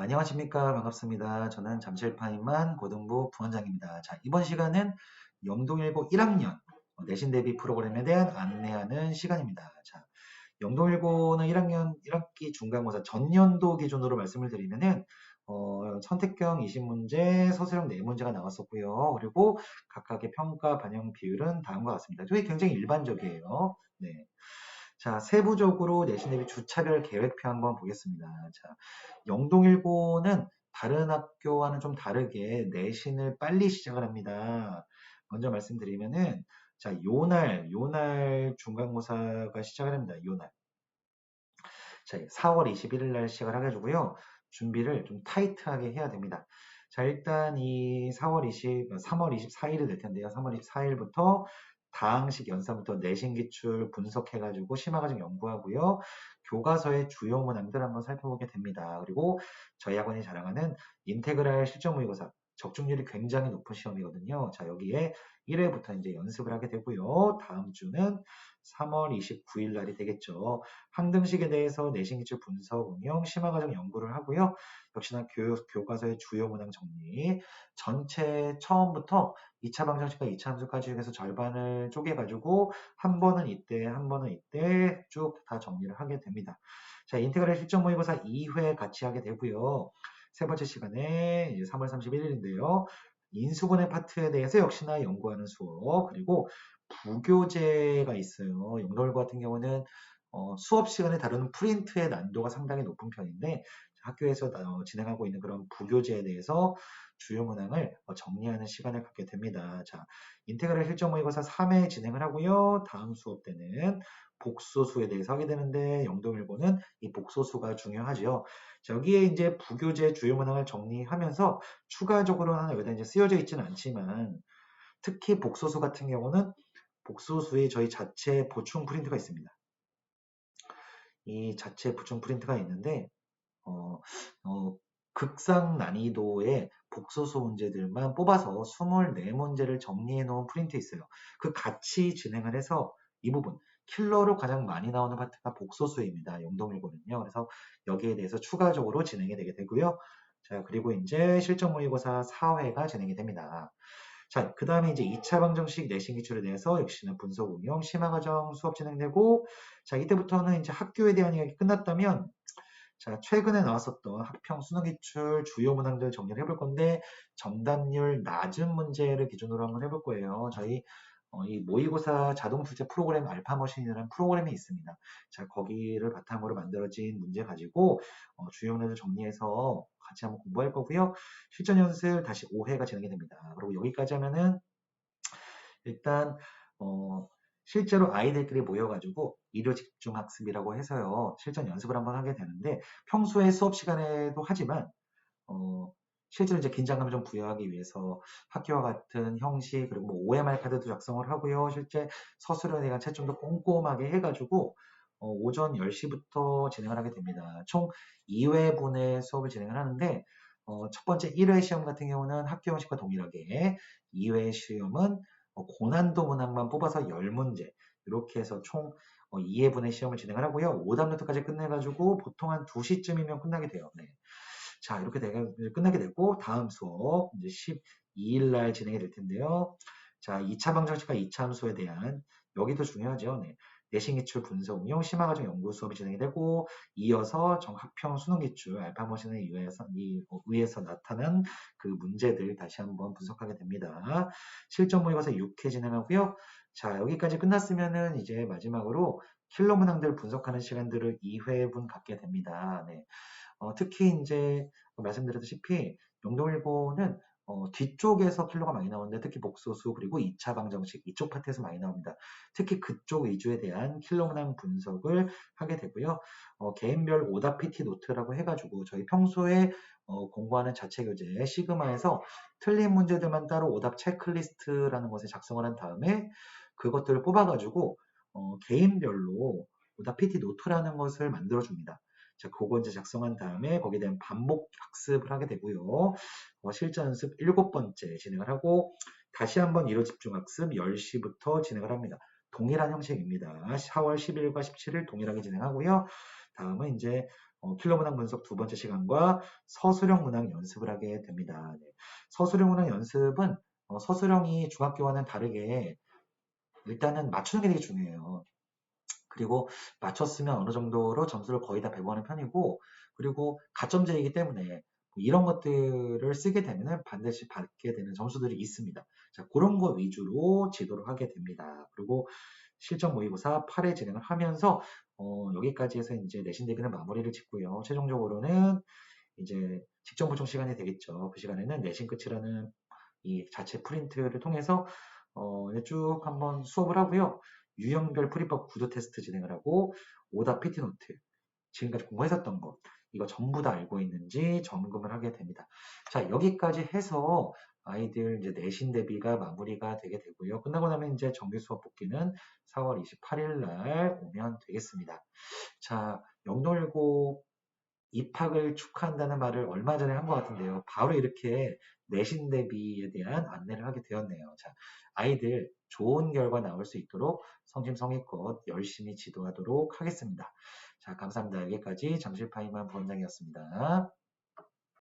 자, 안녕하십니까. 반갑습니다. 저는 잠실파인만 고등부 부원장입니다. 자, 이번 시간은 영동일보 1학년 내신 대비 프로그램에 대한 안내하는 시간입니다. 자, 영동일보는 1학년 1학기 중간고사 전년도 기준으로 말씀을 드리면은 어, 선택형 20문제, 서술형 4문제가 나왔었고요. 그리고 각각의 평가 반영 비율은 다음과 같습니다. 저희 굉장히 일반적이에요. 네. 자, 세부적으로 내신 대비 주차별 계획표 한번 보겠습니다. 자, 영동일보는 다른 학교와는 좀 다르게 내신을 빨리 시작을 합니다. 먼저 말씀드리면은 자, 요날, 요날 중간고사가 시작을 합니다. 요날. 자, 4월 21일 날 시작을 해가지고요. 준비를 좀 타이트하게 해야 됩니다. 자, 일단 이 4월 20, 3월 24일이 될 텐데요. 3월 24일부터 다항식 연산부터 내신 기출 분석해가지고 심화과정 연구하고요. 교과서의 주요 문항들 한번 살펴보게 됩니다. 그리고 저희 학원이 자랑하는 인테그랄 실전 모의고사 적중률이 굉장히 높은 시험이거든요. 자, 여기에 1회부터 이제 연습을 하게 되고요. 다음 주는 3월 29일 날이 되겠죠. 항등식에 대해서 내신 기출 분석, 응용, 심화과정 연구를 하고요. 역시나 교육, 교과서의 주요 문항 정리, 전체 처음부터 2차 방정식과 2차 함수까지 중에서 절반을 쪼개가지고 한 번은 이때, 한 번은 이때 쭉 다 정리를 하게 됩니다. 자, 인테그랄 실전 모의고사 2회 같이 하게 되고요. 세 번째 시간에 3월 31일인데요. 인수분해 파트에 대해서 역시나 연구하는 수업, 그리고 부교재가 있어요. 영돌 같은 경우는 어, 수업 시간에 다루는 프린트의 난도가 상당히 높은 편인데 학교에서 어, 진행하고 있는 그런 부교재에 대해서 주요 문항을 어, 정리하는 시간을 갖게 됩니다. 자, 인테그랄 실전 모의고사 3회 진행을 하고요. 다음 수업 때는 복소수에 대해서 하게 되는데 영동일보는 이 복소수가 중요하죠. 자, 여기에 이제 부교재 주요 문항을 정리하면서 추가적으로는 여기다 이제 쓰여져 있지는 않지만 특히 복소수 같은 경우는 복소수에 저희 자체 보충 프린트가 있습니다. 이 자체 보충 프린트가 있는데 어, 어, 극상 난이도의 복소수 문제들만 뽑아서 24문제를 정리해 놓은 프린트 있어요. 그 같이 진행을 해서 이 부분 킬러로 가장 많이 나오는 파트가 복소수입니다. 영동일보는요. 그래서 여기에 대해서 추가적으로 진행이 되게 되고요. 자, 그리고 이제 실전 모의고사 4회가 진행이 됩니다. 자, 그 다음에 이제 2차 방정식 내신 기출에 대해서 역시나 분석 응용 심화 과정 수업 진행되고 자, 이때부터는 이제 학교에 대한 이야기 끝났다면 자, 최근에 나왔었던 학평 수능 기출 주요 문항 들 정리를 해볼 건데 정답률 낮은 문제를 기준으로 한번 해볼 거예요. 저희 어, 이 모의고사 자동 출제 프로그램 알파머신이라는 프로그램이 있습니다. 자, 거기를 바탕으로 만들어진 문제 가지고 어, 주요 문제를 정리해서 같이 한번 공부할 거고요. 실전 연습 다시 5회가 진행이 됩니다. 그리고 여기까지 하면은 일단 어, 실제로 아이들끼리 모여가지고 일요 집중 학습이라고 해서요. 실전 연습을 한번 하게 되는데 평소에 수업 시간에도 하지만 어, 실제로 이제 긴장감을 좀 부여하기 위해서 학교와 같은 형식 그리고 뭐 OMR 카드도 작성을 하고요. 실제 서술에 대한 채점도 꼼꼼하게 해가지고 어, 오전 10시부터 진행을 하게 됩니다. 총 2회분의 수업을 진행을 하는데 어, 첫 번째 1회 시험 같은 경우는 학교 형식과 동일하게 2회 시험은 어, 고난도 문항만 뽑아서 10문제 이렇게 해서 총 2회분의 어, 시험을 진행을 하고요. 5답 노트까지 끝내가지고 보통 한 2시쯤이면 끝나게 돼요. 네. 자, 이렇게 되가, 끝나게 되고, 다음 수업, 이제 12일 날 진행이 될 텐데요. 자, 2차 방정식과 2차 함수에 대한, 여기도 중요하죠. 네. 내신 기출 분석 응용 심화 과정 연구 수업이 진행이 되고 이어서 정학평 수능 기출 알파 머신에 의해서 이 의해서 나타난 그 문제들 다시 한번 분석하게 됩니다. 실전 모의고사 6회 진행하고요. 자 여기까지 끝났으면은 이제 마지막으로 킬러 문항들 분석하는 시간들을 2회분 갖게 됩니다. 네. 어, 특히 이제 말씀드렸다시피 영동일보는 어, 뒤쪽에서 킬러가 많이 나오는데 특히 복소수 그리고 2차 방정식 이쪽 파트에서 많이 나옵니다. 특히 그쪽 위주에 대한 킬러 문항 분석을 하게 되고요. 어, 개인별 오답 PT 노트라고 해가지고 저희 평소에 어, 공부하는 자체 교재 시그마에서 틀린 문제들만 따로 오답 체크리스트라는 것을 작성을 한 다음에 그것들을 뽑아가지고 어, 개인별로 오답 PT 노트라는 것을 만들어줍니다. 자, 그거 이제 작성한 다음에 거기에 대한 반복 학습을 하게 되고요. 어, 실전 연습 일곱 번째 진행을 하고 다시 한번 1호 집중 학습 10시부터 진행을 합니다. 동일한 형식입니다. 4월 10일과 17일 동일하게 진행하고요. 다음은 이제 어, 킬러 문항 분석 두 번째 시간과 서술형 문항 연습을 하게 됩니다. 네. 서술형 문항 연습은 어, 서술형이 중학교와는 다르게 일단은 맞추는 게 되게 중요해요. 그리고 맞췄으면 어느 정도로 점수를 거의 다 배분하는 편이고 그리고 가점제이기 때문에 이런 것들을 쓰게 되면 반드시 받게 되는 점수들이 있습니다. 자, 그런 거 위주로 지도를 하게 됩니다. 그리고 실전 모의고사 8회 진행을 하면서 어, 여기까지 해서 이제 내신 대비는 마무리를 짓고요. 최종적으로는 이제 직전 보충 시간이 되겠죠. 그 시간에는 내신 끝이라는 이 자체 프린트를 통해서 어, 쭉 한번 수업을 하고요. 유형별 풀이법 구조 테스트 진행을 하고 오답 PT 노트 지금까지 공부했었던 거 이거 전부 다 알고 있는지 점검을 하게 됩니다. 자 여기까지 해서 아이들 이제 내신 대비가 마무리가 되게 되고요. 끝나고 나면 이제 정규 수업 복귀는 4월 28일 날 오면 되겠습니다. 자 영돌고 입학을 축하한다는 말을 얼마 전에 한 것 같은데요. 바로 이렇게 내신 대비에 대한 안내를 하게 되었네요. 자, 아이들 좋은 결과 나올 수 있도록 성심성의껏 열심히 지도하도록 하겠습니다. 자, 감사합니다. 여기까지 잠실파이만 부원장이었습니다.